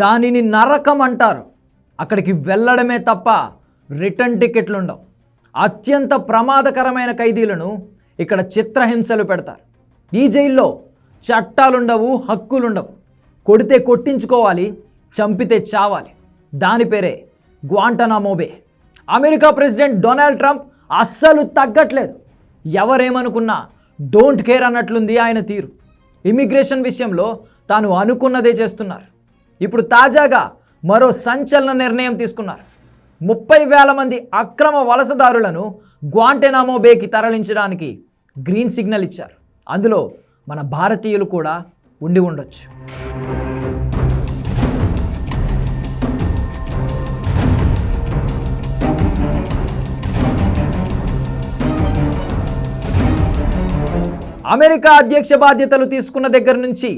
దానిని నరకం అంటారు. అక్కడికి వెళ్ళడమే తప్ప రిటర్న్ టికెట్లు ఉండవు. అత్యంత ప్రమాదకరమైన ఖైదీలను ఇక్కడ చిత్రహింసలు పెడతారు. ఈ జైల్లో చట్టాలుండవు హక్కులుండవు. కొడితే కొట్టించుకోవాలి చంపితే చావాలి. దాని పేరే Guantanamo Bay. America president Donald Trump అస్సలు తగ్గట్లేదు. ఎవరేమనుకున్నా డోంట్ కేర్ అన్నట్లుంది ఆయన తీరు. ఇమిగ్రేషన్ విషయంలో తాను అనుకున్నదే చేస్తున్నారు. ఇప్పుడు తాజాగా మరో సంచలన నిర్ణయం తీసుకున్నారు. ముప్పై వేల మంది అక్రమ వలసదారులను గ్వాంటెనామో బేకి తరలించడానికి గ్రీన్ సిగ్నల్ ఇచ్చారు. అందులో మన భారతీయులు కూడా ఉండి ఉండొచ్చు. అమెరికా అధ్యక్ష బాధ్యతలు తీసుకున్న దగ్గర నుంచి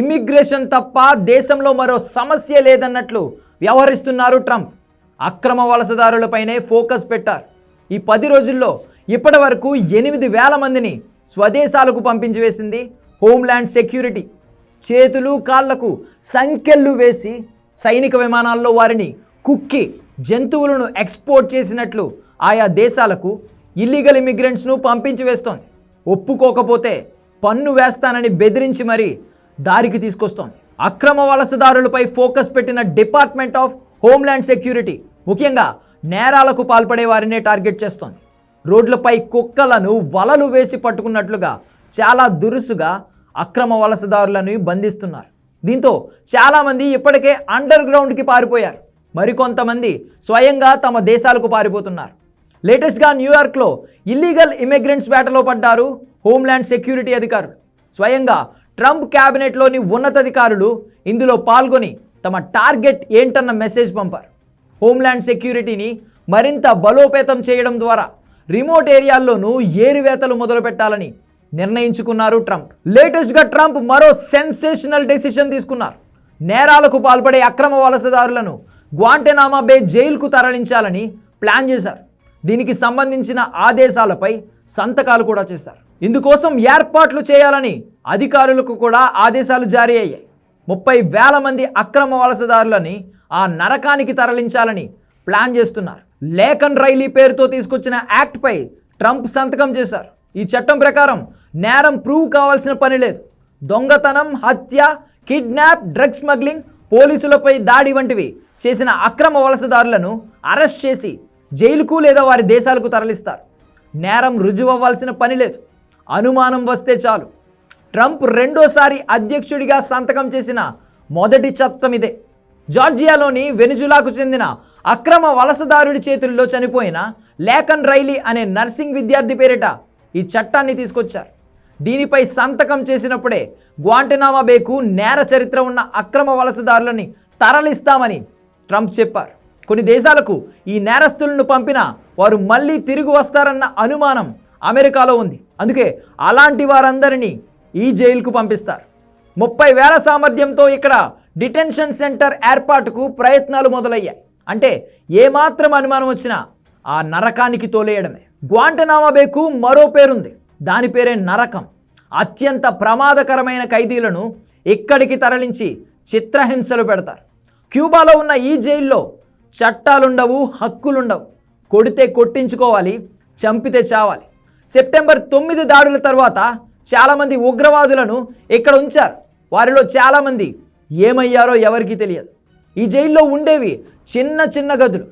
ఇమ్మిగ్రేషన్ తప్ప దేశంలో మరో సమస్య లేదన్నట్లు వ్యవహరిస్తున్నారు ట్రంప్. అక్రమ వలసదారులపైనే ఫోకస్ పెట్టారు. ఈ పది రోజుల్లో ఇప్పటి వరకు ఎనిమిది వేల మందిని స్వదేశాలకు పంపించి వేసింది హోమ్ల్యాండ్ సెక్యూరిటీ చేతులు కాళ్ళకు సంకెళ్ళు వేసి సైనిక విమానాల్లో వారిని కుక్కి జంతువులను ఎక్స్పోర్ట్ చేసినట్లు ఆయా దేశాలకు ఇల్లీగల్ ఇమిగ్రెంట్స్ను పంపించి వేస్తోంది ఒప్పుకోకపోతే పన్ను వేస్తానని బెదిరించి మరీ దారికి తీసుకొస్తోంది. అక్రమ వలసదారులపై ఫోకస్ పెట్టిన డిపార్ట్మెంట్ ఆఫ్ హోమ్ల్యాండ్ సెక్యూరిటీ ముఖ్యంగా నేరాలకు పాల్పడే వారినే టార్గెట్ చేస్తోంది. రోడ్లపై కుక్కలను వలలు వేసి పట్టుకున్నట్లుగా చాలా దురుసుగా అక్రమ వలసదారులను బంధిస్తున్నారు. దీంతో చాలామంది ఇప్పటికే అండర్ గ్రౌండ్కి పారిపోయారు. మరికొంతమంది స్వయంగా తమ దేశాలకు పారిపోతున్నారు. లేటెస్ట్గా న్యూయార్క్లో ఇల్లీగల్ ఇమిగ్రెంట్స్ వేటలో పడ్డారు హోమ్ల్యాండ్ సెక్యూరిటీ అధికారులు. స్వయంగా ట్రంప్ క్యాబినెట్లోని ఉన్నతాధికారులు ఇందులో పాల్గొని తమ టార్గెట్ ఏంటన్న మెసేజ్ పంపారు. హోమ్ల్యాండ్ సెక్యూరిటీని మరింత బలోపేతం చేయడం ద్వారా రిమోట్ ఏరియాల్లోనూ ఏరివేతలు మొదలుపెట్టాలని నిర్ణయించుకున్నారు ట్రంప్. లేటెస్ట్గా ట్రంప్ మరో సెన్సేషనల్ డెసిషన్ తీసుకున్నారు. నేరాలకు పాల్పడే అక్రమ వలసదారులను గ్వాంటెనామా బే జైలుకు తరలించాలని ప్లాన్ చేశారు. దీనికి సంబంధించిన ఆదేశాలపై సంతకాలు కూడా చేశారు. ఇందుకోసం ఏర్పాట్లు చేయాలని అధికారులకు కూడా ఆదేశాలు జారీ అయ్యాయి. ముప్పై వేల మంది అక్రమ వలసదారులని ఆ నరకానికి తరలించాలని ప్లాన్ చేస్తున్నారు. లేఖన్ రైలీ పేరుతో తీసుకొచ్చిన యాక్ట్పై ట్రంప్ సంతకం చేశారు. ఈ చట్టం ప్రకారం నేరం ప్రూవ్ కావాల్సిన పని లేదు. దొంగతనం హత్య కిడ్నాప్ డ్రగ్ స్మగ్లింగ్ పోలీసులపై దాడి వంటివి చేసిన అక్రమ వలసదారులను అరెస్ట్ చేసి జైలుకు లేదా వారి దేశాలకు తరలిస్తారు. నేరం రుజువవ్వాల్సిన పని లేదు. అనుమానం వస్తే చాలు. ట్రంప్ రెండోసారి అధ్యక్షుడిగా సంతకం చేసిన మొదటి చట్టం ఇదే. జార్జియాలోని వెనుజులాకు చెందిన అక్రమ వలసదారుడి చేతుల్లో చనిపోయిన లేకన్ రైలీ అనే నర్సింగ్ విద్యార్థి పేరిట ఈ చట్టాన్ని తీసుకొచ్చారు. దీనిపై సంతకం చేసినప్పుడే గ్వాంటనామా బేకు నేర చరిత్ర ఉన్న అక్రమ వలసదారులని తరలిస్తామని ట్రంప్ చెప్పారు. కొన్ని దేశాలకు ఈ నేరస్తులను పంపినా వారు మళ్ళీ తిరిగి వస్తారన్న అనుమానం అమెరికాలో ఉంది. అందుకే అలాంటి వారందరినీ ఈ జైలుకు పంపిస్తారు. ముప్పై వేల సామర్థ్యంతో ఇక్కడ డిటెన్షన్ సెంటర్ ఏర్పాటుకు ప్రయత్నాలు మొదలయ్యాయి. అంటే ఏమాత్రం అనుమానం వచ్చినా ఆ నరకానికి తోలేయడమే. గ్వాంటనామా బేకు మరో పేరుంది. దాని పేరే నరకం. అత్యంత ప్రమాదకరమైన ఖైదీలను ఇక్కడికి తరలించి చిత్రహింసలు పెడతారు. క్యూబాలో ఉన్న ఈ జైల్లో చట్టాలుండవు హక్కులుండవు. కొడితే కొట్టించుకోవాలి చంపితే చావాలి. సెప్టెంబర్ తొమ్మిది దాడుల తర్వాత చాలామంది ఉగ్రవాదులను ఇక్కడ ఉంచారు. వారిలో చాలామంది ఏమయ్యారో ఎవరికీ తెలియదు. ఈ జైల్లో ఉండేవి చిన్న చిన్న గదులు.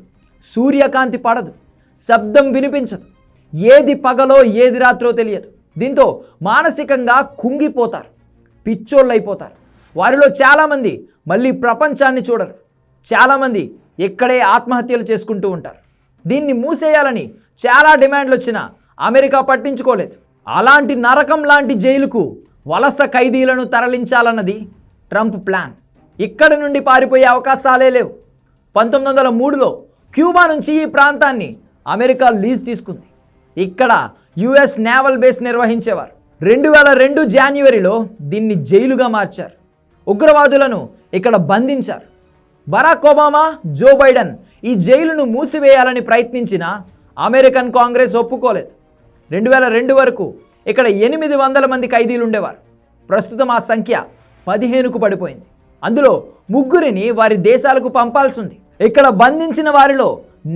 సూర్యకాంతి పడదు. శబ్దం వినిపించదు. ఏది పగలో ఏది రాత్రో తెలియదు. దీంతో మానసికంగా కుంగిపోతారు. పిచ్చోళ్ళైపోతారు. వారిలో చాలామంది మళ్ళీ ప్రపంచాన్ని చూడరు. చాలామంది ఇక్కడే ఆత్మహత్యలు చేసుకుంటూ ఉంటారు. దీన్ని మూసేయాలని చాలా డిమాండ్లు వచ్చినా అమెరికా పట్టించుకోలేదు. అలాంటి నరకం లాంటి జైలుకు వలస ఖైదీలను తరలించాలన్నది ట్రంప్ ప్లాన్. ఇక్కడి నుండి పారిపోయే అవకాశాలే లేవు. పంతొమ్మిది వందల మూడులో క్యూబా నుంచి ఈ ప్రాంతాన్ని అమెరికా లీజ్ తీసుకుంది. ఇక్కడ యుఎస్ నేవల్ బేస్ నిర్వహించేవారు. రెండు వేల రెండు జాన్యువరిలో దీన్ని జైలుగా మార్చారు. ఉగ్రవాదులను ఇక్కడ బంధించారు. బరాక్ ఒబామా జో బైడెన్ ఈ జైలును మూసివేయాలని ప్రయత్నించిన అమెరికన్ కాంగ్రెస్ ఒప్పుకోలేదు. రెండు వేల రెండు వరకు ఇక్కడ ఎనిమిది వందల మంది ఖైదీలు ఉండేవారు. ప్రస్తుతం ఆ సంఖ్య పదిహేనుకు పడిపోయింది. అందులో ముగ్గురిని వారి దేశాలకు పంపాల్సింది. ఇక్కడ బంధించిన వారిలో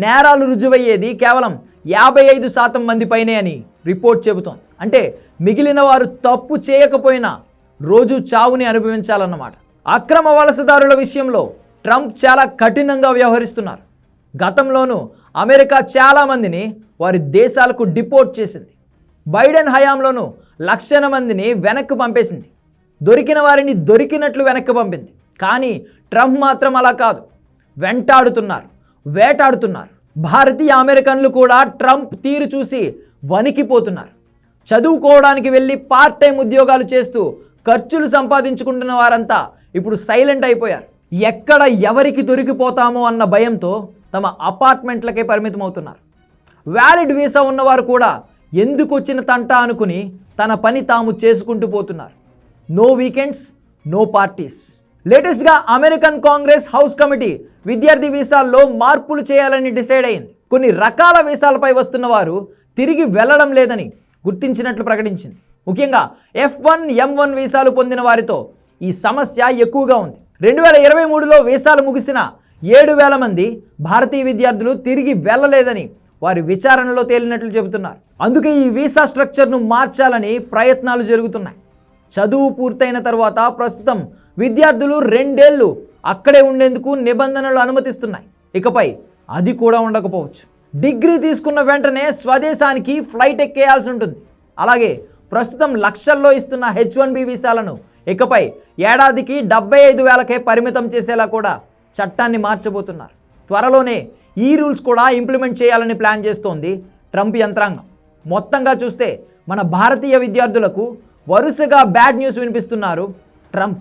నేరాలు రుజువయ్యేది కేవలం యాభై ఐదు శాతం మంది పైనే అని రిపోర్ట్ చెబుతోంది. అంటే మిగిలిన వారు తప్పు చేయకపోయినా రోజు చావుని అనుభవించాలన్నమాట. అక్రమ వలసదారుల విషయంలో ట్రంప్ చాలా కఠినంగా వ్యవహరిస్తున్నారు. గతంలోనూ అమెరికా చాలామందిని వారి దేశాలకు డిపోర్ట్ చేసింది. బైడెన్ హయాంలోనూ లక్షల మందిని వెనక్కి పంపేసింది. దొరికిన వారిని దొరికినట్లు వెనక్కి పంపింది. కానీ ట్రంప్ మాత్రం అలా కాదు. వెంటాడుతున్నారు వేటాడుతున్నారు. భారతీయ అమెరికన్లు కూడా ట్రంప్ తీరు చూసి వణికిపోతున్నారు. చదువుకోవడానికి వెళ్ళి పార్ట్ టైం ఉద్యోగాలు చేస్తూ ఖర్చులు సంపాదించుకుంటున్న వారంతా ఇప్పుడు సైలెంట్ అయిపోయారు. ఎక్కడ ఎవరికి దొరికిపోతామో అన్న భయంతో తమ అపార్ట్మెంట్లకే పరిమితం అవుతున్నారు వ్యాలిడ్ వీసా ఉన్నవారు కూడా ఎందుకు వచ్చిన తంట అనుకుని తన పని తాము చేసుకుంటూ పోతున్నారు. No weekends no parties. లేటెస్ట్గా అమెరికన్ కాంగ్రెస్ హౌస్ కమిటీ విద్యార్థి వీసాల్లో మార్పులు చేయాలని డిసైడ్ అయింది. కొన్ని రకాల వీసాలపై వస్తున్న వారు తిరిగి వెళ్ళడం లేదని గుర్తించినట్లు ప్రకటించింది. ముఖ్యంగా ఎఫ్ వన్ ఎం వన్ వీసాలు పొందిన వారితో ఈ సమస్య ఎక్కువగా ఉంది. రెండు వేల ఇరవై మూడులో వీసాలు ముగిసిన ఏడు వేల మంది భారతీయ విద్యార్థులు తిరిగి వెళ్ళలేదని వారి విచారణలో తేలినట్లు చెబుతున్నారు. అందుకే ఈ వీసా స్ట్రక్చర్ను మార్చాలని ప్రయత్నాలు జరుగుతున్నాయి. చదువు పూర్తయిన తర్వాత ప్రస్తుతం విద్యార్థులు రెండేళ్ళు అక్కడే ఉండేందుకు నిబంధనలు అనుమతిస్తున్నాయి. ఇకపై అది కూడా ఉండకపోవచ్చు. డిగ్రీ తీసుకున్న వెంటనే స్వదేశానికి ఫ్లైట్ ఎక్కేయాల్సి ఉంటుంది. అలాగే ప్రస్తుతం లక్షల్లో ఇస్తున్న హెచ్ వన్ బి వీసాలను ఇకపై ఏడాదికి డెబ్బై ఐదు వేలకే పరిమితం చేసేలా కూడా చట్టాన్ని మార్చబోతున్నారు. త్వరలోనే ఈ రూల్స్ కూడా ఇంప్లిమెంట్ చేయాలని ప్లాన్ చేస్తోంది ట్రంప్ యంత్రాంగం. మొత్తంగా చూస్తే మన భారతీయ విద్యార్థులకు వరుసగా బ్యాడ్ న్యూస్ వినిపిస్తున్నారు ట్రంప్.